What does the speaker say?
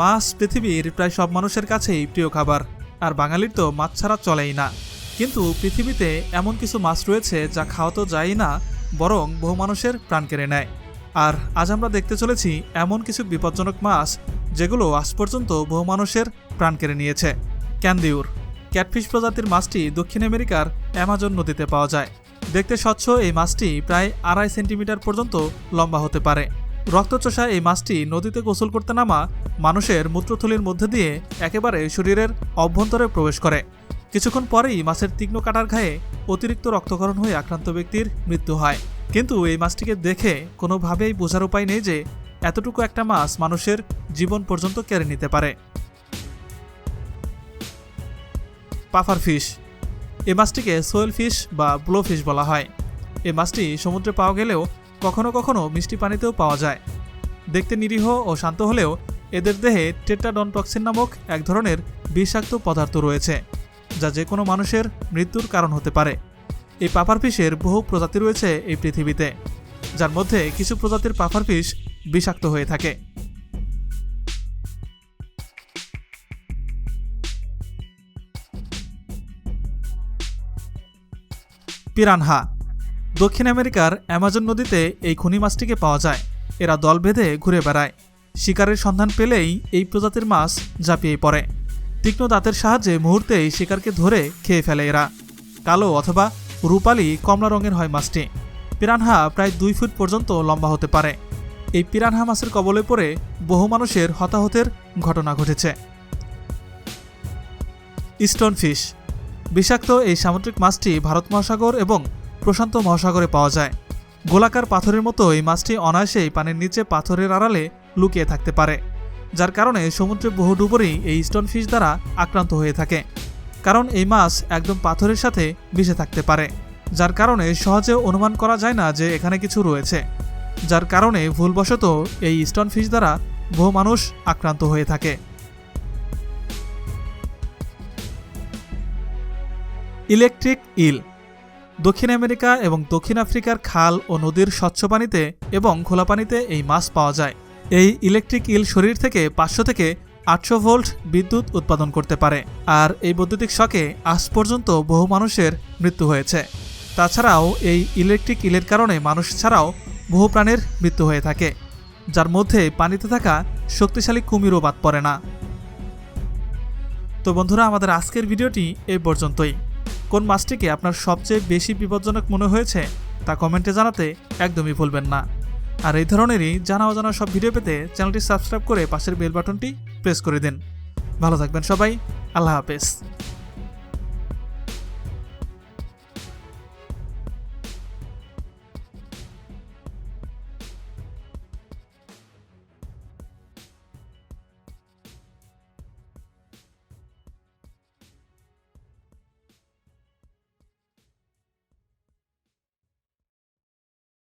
মাছ পৃথিবীর প্রায় সব মানুষের কাছেই প্রিয় খাবার, আর বাঙালির তো মাছ ছাড়া চলেই না। কিন্তু পৃথিবীতে এমন কিছু মাছ রয়েছে যা খাওয়া তো যায় না, বরং বহু মানুষের প্রাণ কেড়ে নেয়। আর আজ আমরা দেখতে চলেছি এমন কিছু বিপজ্জনক মাছ, যেগুলো আজ পর্যন্ত বহু মানুষের প্রাণ কেড়ে নিয়েছে। ক্যান্দিউর ক্যাটফিশ প্রজাতির মাছটি দক্ষিণ আমেরিকার অ্যামাজন নদীতে পাওয়া যায়। দেখতে স্বচ্ছ এই মাছটি প্রায় আড়াই সেন্টিমিটার পর্যন্ত লম্বা হতে পারে। রক্তচোষা এই মাছটি নদীতে গোসল করতে নামা মানুষের মূত্রথলির মধ্যে দিয়ে একেবারে শরীরের অভ্যন্তরে প্রবেশ করে। কিছুক্ষণ পরেই মাছের তীক্ষ্ণ কাটার ঘায়ে অতিরিক্ত রক্তকরণ হয়ে আক্রান্ত ব্যক্তির মৃত্যু হয়। কিন্তু এই মাছটিকে দেখে কোনোভাবেই বোঝার উপায় নেই যে এতটুকু একটা মাছ মানুষের জীবন পর্যন্ত কেড়ে নিতে পারে। Puffer fish. এই মাছটিকে সোয়েল ফিশ বা ব্লো ফিশ বলা হয়। এই মাছটি সমুদ্রে পাওয়া গেলেও কখনো কখনো মিষ্টি পানিতেও পাওয়া যায়। দেখতে নিরীহ ও শান্ত হলেও এদের দেহে টেট্রাডন টক্সিন নামক এক ধরনের বিষাক্ত পদার্থ রয়েছে, যা যে কোনো মানুষের মৃত্যুর কারণ হতে পারে। এই পাফার ফিশের বহু প্রজাতি রয়েছে এই পৃথিবীতে, যার মধ্যে কিছু প্রজাতির পাফার ফিশ বিষাক্ত হয়ে থাকে। পিরানহা দক্ষিণ আমেরিকার অ্যামাজন নদীতে এই খনি মাছটিকে পাওয়া যায়। এরা দল বেঁধে ঘুরে বেড়ায়। শিকারের সন্ধান পেলেই এই প্রজাতির মাছ ঝাঁপিয়ে পড়ে। তীক্ষ্ণ দাঁতের সাহায্যে মুহূর্তেই শিকারকে ধরে খেয়ে ফেলে এরা। কালো অথবা রূপালি কমলা রঙের হয় মাছটি। পিরানহা প্রায় দুই ফুট পর্যন্ত লম্বা হতে পারে। এই পিরানহা মাছের কবলে পড়ে বহু মানুষের হতাহতের ঘটনা ঘটেছে। স্টোন ফিশ বিষাক্ত এই সামুদ্রিক মাছটি ভারত মহাসাগর এবং প্রশান্ত মহাসাগরে পাওয়া যায়। গোলাকার পাথরের মতো এই মাছটি অনায়াসেই পানির নিচে পাথরের আড়ালে লুকিয়ে থাকতে পারে, যার কারণে সমুদ্রে বহু ডুবুরি এই স্টোন ফিশ দ্বারা আক্রান্ত হয়ে থাকে। কারণ এই মাছ একদম পাথরের সাথে মিশে থাকতে পারে, যার কারণে সহজে অনুমান করা যায় না যে এখানে কিছু রয়েছে, যার কারণে ভুলবশত এই স্টোন ফিশ দ্বারা বহু মানুষ আক্রান্ত হয়ে থাকে। ইলেকট্রিক ইল দক্ষিণ আমেরিকা এবং দক্ষিণ আফ্রিকার খাল ও নদীর স্বচ্ছ পানিতে এবং খোলা পানিতে এই মাছ পাওয়া যায়। এই ইলেকট্রিক ইল শরীর থেকে পাঁচশো থেকে আটশো ভোল্ট বিদ্যুৎ উৎপাদন করতে পারে। আর এই বৈদ্যুতিক শকে আজ পর্যন্ত বহু মানুষের মৃত্যু হয়েছে। তাছাড়াও এই ইলেকট্রিক ইলের কারণে মানুষ ছাড়াও বহু প্রাণীর মৃত্যু হয়ে থাকে, যার মধ্যে পানিতে থাকা শক্তিশালী কুমিরও বাদ পড়ে না। তো বন্ধুরা, আমাদের আজকের ভিডিওটি এই পর্যন্তই। কোন মাছটিকে আপনার সবচেয়ে বেশি বিপজ্জনক মনে হয়েছে তা কমেন্টে জানাতে একদমই ভুলবেন না। আর এই ধরনেরই জানা অজানা সব ভিডিও পেতে চ্যানেলটি সাবস্ক্রাইব করে পাশের বেল বাটনটি প্রেস করে দিন। ভালো থাকবেন সবাই, আল্লাহ হাফেজ।